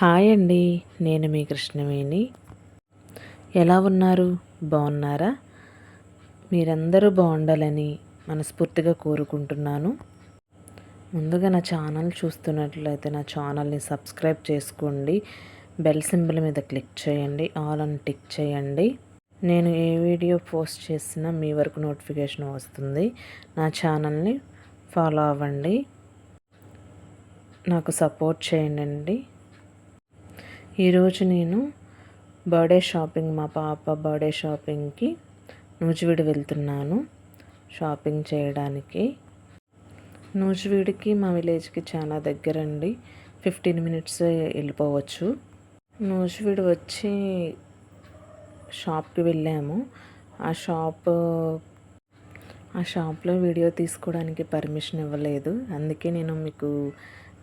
Hi అండి నేను మీ కృష్ణవేణి. ఎలా ఉన్నారు? బాగున్నారా? మీరందరూ బాగుండాలని మనస్ఫూర్తిగా కోరుకుంటున్నాను. ముందుగా నా ఛానల్ చూస్తున్నట్లయితే నా ఛానల్ని సబ్స్క్రైబ్ చేసుకోండి. బెల్ సింబల్ మీద క్లిక్ చేయండి. ఆల్ అని టిక్ చేయండి. నేను ఏ వీడియో పోస్ట్ చేసినా మీ వరకు నోటిఫికేషన్ వస్తుంది. నా ఛానల్ని ఫాలో అవ్వండి. నాకు సపోర్ట్ చేయండి ఈరోజు నేను బర్త్డే షాపింగ్ మా పాప బర్త్డే షాపింగ్కి నూజివీడు వెళ్తున్నాను. షాపింగ్ చేయడానికి. నూజివీడికి మా విలేజ్కి చాలా దగ్గరండి. ఫిఫ్టీన్ మినిట్స్ వెళ్ళిపోవచ్చు. నూజివీడు వచ్చి షాప్కి వెళ్ళాము. ఆ షాప్ ఆ షాప్లో వీడియో తీసుకోవడానికి పర్మిషన్ ఇవ్వలేదు. అందుకే నేను మీకు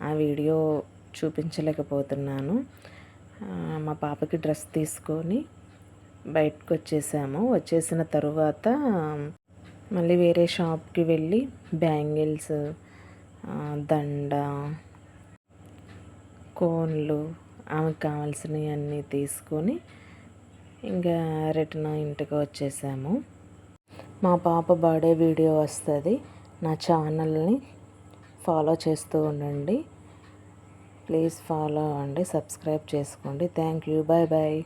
ఆ వీడియో చూపించలేకపోతున్నాను. మా పాపకి డ్రెస్ తీసుకొని బయటకు వచ్చేసాము వచ్చేసిన తరువాత మళ్ళీ వేరే షాప్కి వెళ్ళి బ్యాంగిల్స్ దండ కోన్లు ఆమెకు కావాల్సినవి అన్నీ తీసుకొని ఇంకా రిటర్న్ ఇంటికి వచ్చేసాము. మా పాప బర్త్డే వీడియో వస్తుంది. నా ఛానల్ని ఫాలో చేస్తూ ఉండండి. ప్లీజ్ ఫాలో అవ్వండి సబ్స్క్రైబ్ చేసుకోండి. Thank you. Bye bye